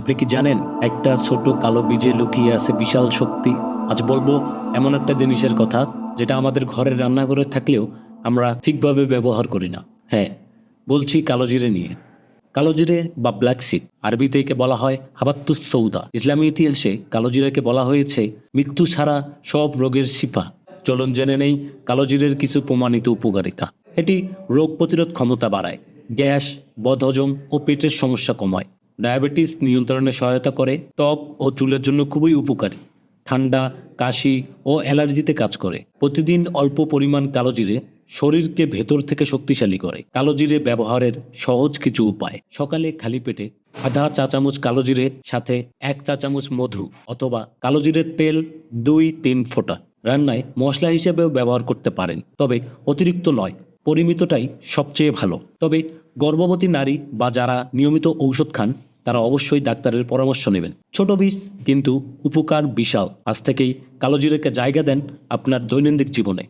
আপনি কি জানেন, একটা ছোট কালো বীজে লুকিয়ে আছে বিশাল শক্তি? আজ বলব, এমন একটা জিনিসের কথা, যেটা আমাদের ঘরের রান্নাঘরে থাকলেও আমরা ঠিকভাবে ব্যবহার করি না। হ্যাঁ বলছি কালো জিরে নিয়ে। কালো জিরে বা ব্ল্যাক সিড আরবিতে একে বলা হয় হাবাত্তুস সৌদা ইসলামী ইতিহাসে কালো জিরাকে বলা হয়েছে, মৃত্যু ছাড়া সব রোগের শিফা। চলন জেনে নেই, কালো জিরের কিছু প্রমাণিত উপকারিতা। এটি রোগ প্রতিরোধ ক্ষমতা বাড়ায়, গ্যাস, বদহজম ও পেটের সমস্যা কমায়। ডায়াবেটিস নিয়ন্ত্রণে সহায়তা করে, ত্বক ও চুলের জন্য খুবই উপকারী। ঠান্ডা, কাশি ও অ্যালার্জিতে কাজ করে। প্রতিদিন অল্প পরিমাণ কালো জিরে শরীরকে ভেতর থেকে শক্তিশালী করে। কালো জিরে ব্যবহারের সহজ কিছু উপায়। সকালে খালি পেটে আধা চা চামচ কালো জিরে, সাথে এক চা চামচ মধু অথবা কালো জিরের তেল দুই তিন ফোঁটা রান্নায় মশলা হিসেবেও ব্যবহার করতে পারেন। তবে অতিরিক্ত নয়, পরিমিতটাই সবচেয়ে ভালো। তবে গর্ভবতী নারী বা যারা নিয়মিত ঔষধ খান তারা অবশ্যই ডাক্তারের পরামর্শ নেবেন। ছোট বিষ কিন্তু উপকার বিশাল। আজ থেকেই কালোজিরেকে জায়গা দেন আপনার দৈনন্দিন জীবনে।